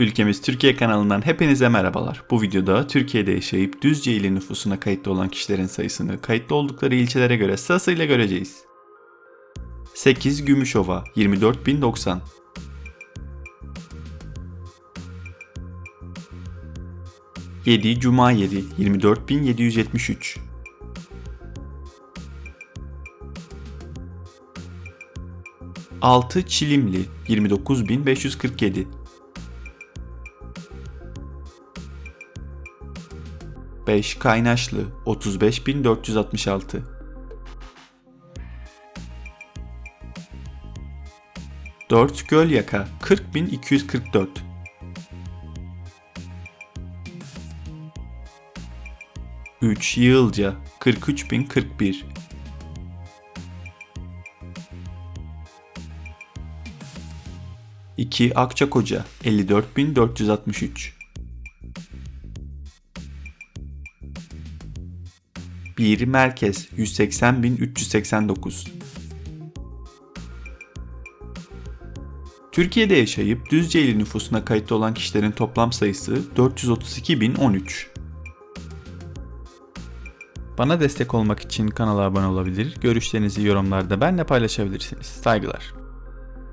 Ülkemiz Türkiye kanalından hepinize merhabalar. Bu videoda Türkiye'de yaşayıp Düzce ili nüfusuna kayıtlı olan kişilerin sayısını kayıtlı oldukları ilçelere göre sırasıyla göreceğiz. 8 Gümüşova 24090 7 Cuma yeri 24773 6 Çilimli 29547 5 Kaynaşlı 35466 4 Gölyaka 40244 3 Yığılca 43041 2 Akçakoca 54463 1 Merkez 180.389 Türkiye'de yaşayıp Düzce ili nüfusuna kayıtlı olan kişilerin toplam sayısı 432.013. Bana destek olmak için kanala abone olabilir, görüşlerinizi yorumlarda benimle paylaşabilirsiniz. Saygılar.